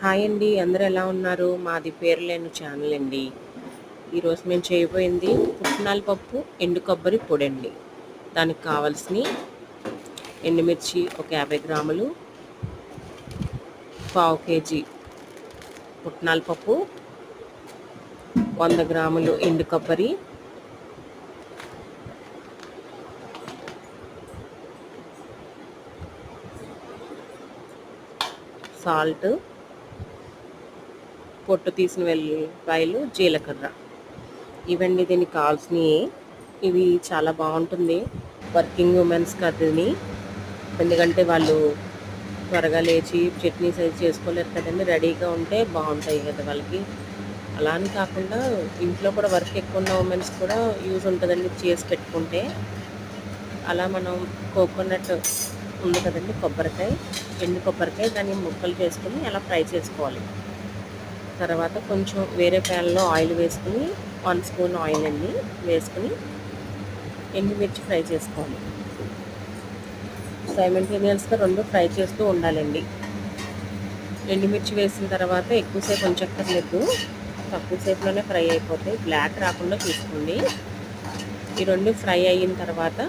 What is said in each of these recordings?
Hi అండి అందరూ ఎలా ఉన్నారు? మాది పేరు లేని ఛానల్ అండి ఈరోజు మేము చేయబోయింది పుట్నాల పప్పు ఎండు కొబ్బరి పొడి అండి దానికి కావాల్సిన ఎండుమిర్చి ఒక యాభై గ్రాములు పావు కేజీ పుట్నాల పప్పు వంద గ్రాములు ఎండు కొబ్బరి సాల్ట్ పొట్టు తీసిన వెల్లిపాయలు జీలకర్ర. ఇవన్నీ దీనికి కావాల్సినవి. ఇవి చాలా బాగుంటుంది. వర్కింగ్ ఉమెన్స్ కర్రీని. ఎందుకంటే వాళ్ళు త్వరగా లేచి చట్నీ సైజ్ చేసుకోలేరు కదండి. రెడీగా ఉంటే బాగుంటాయి కదా వాళ్ళకి. అలా అని కాకుండా ఇంట్లో కూడా వర్క్ ఎక్కువ ఉన్న ఉమెన్స్ కూడా యూజ్ ఉంటుందండి చేసి పెట్టుకుంటే. అలా మనం కోకోనట్ ఉంది కదండి కొబ్బరికాయ. ఎండు కొబ్బరికాయ దాన్ని ముక్కలు చేసుకుని అలా ఫ్రై చేసుకోవాలి. తర్వాత కొంచెం వేరే ప్యాన్లో ఆయిల్ వేసుకుని వన్ స్పూన్ ఆయిల్ అండి వేసుకుని ఎండుమిర్చి ఫ్రై చేసుకోవాలి. సైమెంటేనియల్స్గా రెండు ఫ్రై చేస్తూ ఉండాలండి. ఎండుమిర్చి వేసిన తర్వాత ఎక్కువసేపు ఉంచక్కర్లేదు. తక్కువ సేపులోనే ఫ్రై అయిపోతాయి. బ్లాక్ రాకుండా చూసుకోండి. ఈ రెండు ఫ్రై అయిన తర్వాత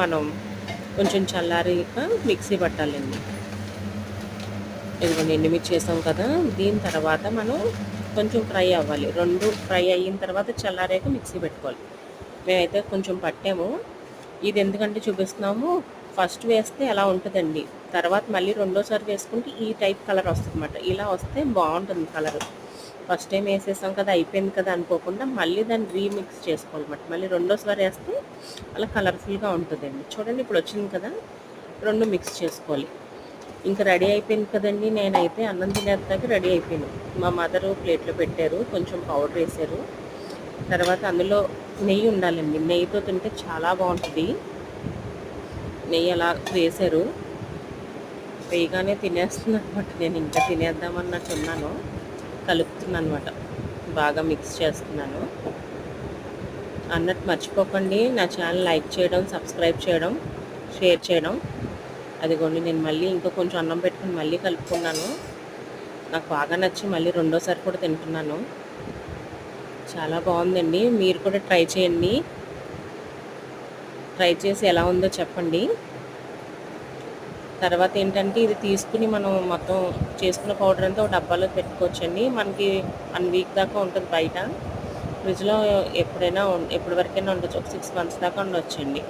మనం కొంచెం చల్లారిక మిక్సీ పట్టాలండి. ఇదిగోండి ఎండుమిర్చి వేసాం కదా దీని తర్వాత మనం కొంచెం ఫ్రై అవ్వాలి. రెండు ఫ్రై అయిన తర్వాత చల్లారాక మిక్సీ పెట్టుకోవాలి. మేమైతే కొంచెం పట్టాము. ఇది ఎందుకంటే చూపిస్తున్నాము ఫస్ట్ వేస్తే అలా ఉంటుందండి. తర్వాత మళ్ళీ రెండోసారి వేసుకుంటే ఈ టైప్ కలర్ వస్తుంది ఇలా వస్తే బాగుంటుంది కలర్. ఫస్ట్ టైం వేసేసాం కదా అయిపోయింది కదా అనుకోకుండా మళ్ళీ దాన్ని రీమిక్స్ చేసుకోవాలన్నమాట. మళ్ళీ రెండోసారి వేస్తే అలా కలర్ఫుల్గా ఉంటుందండి. చూడండి ఇప్పుడు వచ్చింది కదా రెండు మిక్స్ చేసుకోవాలి. ఇంకా రెడీ అయిపోయింది కదండి. నేనైతే అన్నం తినేస్తాకి రెడీ అయిపోయాను. మా మదరు ప్లేట్లో పెట్టారు. కొంచెం పౌడర్ వేసారు తర్వాత అందులో నెయ్యి ఉండాలండి. నెయ్యితో తింటే చాలా బాగుంటుంది. నెయ్యి అలా వేశారు. వేయగానే తినేస్తున్నాను అనమాట. నేను ఇంకా తినేద్దామన్నట్టు ఉన్నాను. కలుపుతున్నాను అనమాట. బాగా మిక్స్ చేస్తున్నాను. అన్నట్టు మర్చిపోకండి. నా ఛానల్ లైక్ చేయడం సబ్స్క్రైబ్ చేయడం షేర్ చేయడం అదిగోండి నేను మళ్ళీ ఇంకా కొంచెం అన్నం పెట్టుకుని మళ్ళీ కలుపుకున్నాను. నాకు బాగా నచ్చి మళ్ళీ రెండోసారి కూడా తింటున్నాను. చాలా బాగుందండి. మీరు కూడా ట్రై చేయండి. ట్రై చేసి ఎలా ఉందో చెప్పండి. తర్వాత ఏంటంటే ఇది తీసుకుని మనం మొత్తం చేసుకున్న పౌడర్ అంతా ఒక డబ్బాలో పెట్టుకోవచ్చండి. మనకి వన్ వీక్ దాకా ఉంటుంది బయట. ఫ్రిడ్జ్లో ఎప్పుడైనా ఎప్పటి వరకైనా ఉండొచ్చు. ఒక సిక్స్ మంత్స్ దాకా ఉండొచ్చండి.